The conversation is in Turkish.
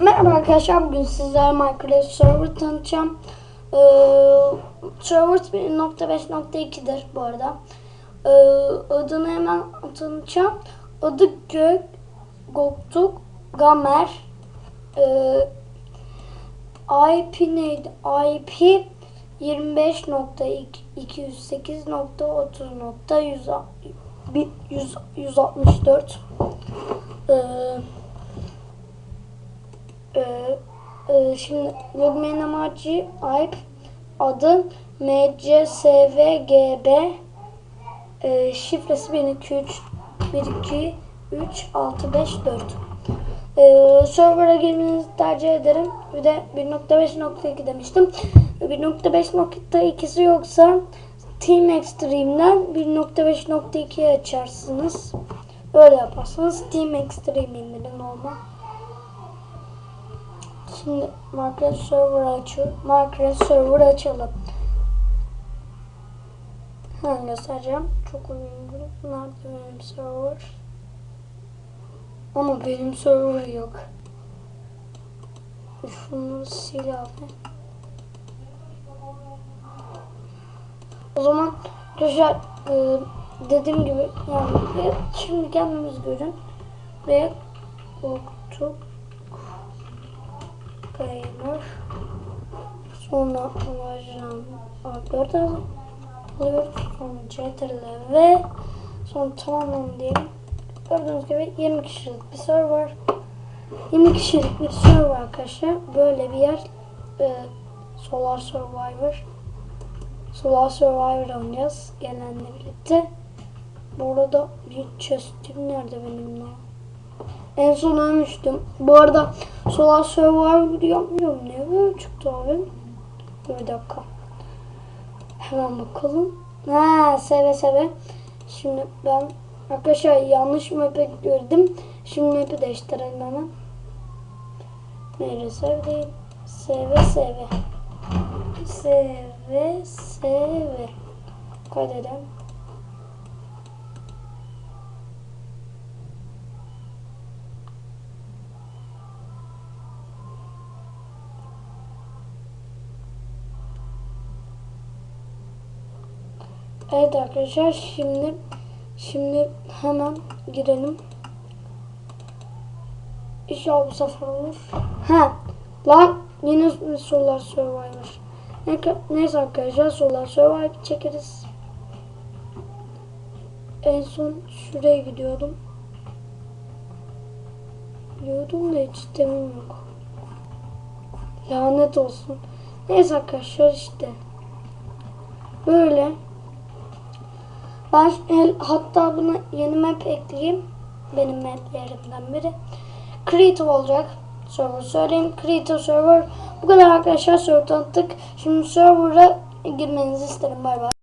Merhaba arkadaşlar bugün sizlere Minecraft Server tanıtacağım. Ee, server 1.5.2'dir bu arada. Ee, adını hemen tanıtacağım. Adı Gök, Goktuk, Gamer. Ee, IP neydi? IP 25.208.30.164 ee, ee, e, şimdi login amacı ayıp adı mcsvgb e, şifresi 1203 12 3 6 5 4 ee, server'a girmenizi tercih ederim. Bir de 1.5.2 demiştim. 1.5.2'si yoksa Team Extreme'den 1.5.2'yi açarsınız. Öyle yaparsanız Team Extreme indirin olma. Şimdi Minecraft server açıyor. Minecraft server açalım. Hemen göstereceğim. Çok uygun. Nerede benim server? Ama benim server yok. Şunu sil abi. O zaman arkadaşlar e, dediğim gibi yani e, şimdi kendimiz görün ve korktuk gamer sonra ajan A4 alıyoruz sonra CTRL ve sonra tamam diyelim gördüğünüz gibi 20 kişilik bir server 20 kişilik bir server arkadaşlar. Böyle bir yer e, Solar Survivor. Solar Survivor oynayacağız gelenle birlikte. Bu arada bir chest'im nerede benim lan en son ölmüştüm. Bu arada Solar Survivor yapmıyorum. Ne böyle çıktı abi? Bir dakika. Hemen bakalım. Ha seve seve. Şimdi ben arkadaşlar yanlış map'e gördüm. Şimdi map'i değiştirelim hemen. Nereye sev değil. Seve seve. Seve seve. Kaydedelim. Evet arkadaşlar şimdi şimdi hemen girelim. İnşallah bu sefer olur. Ha lan yine Solar Survivor. Ne, neyse arkadaşlar Solar Survivor çekeriz. En son şuraya gidiyordum. Gidiyordum da hiç temim yok. Lanet olsun. Neyse arkadaşlar işte. Böyle. Ben hatta buna yeni map ekleyeyim. Benim maplerimden biri. Creative olacak. Server söyleyeyim. Creative server. Bu kadar arkadaşlar server tanıttık. Şimdi server'a girmenizi isterim. Bay bay.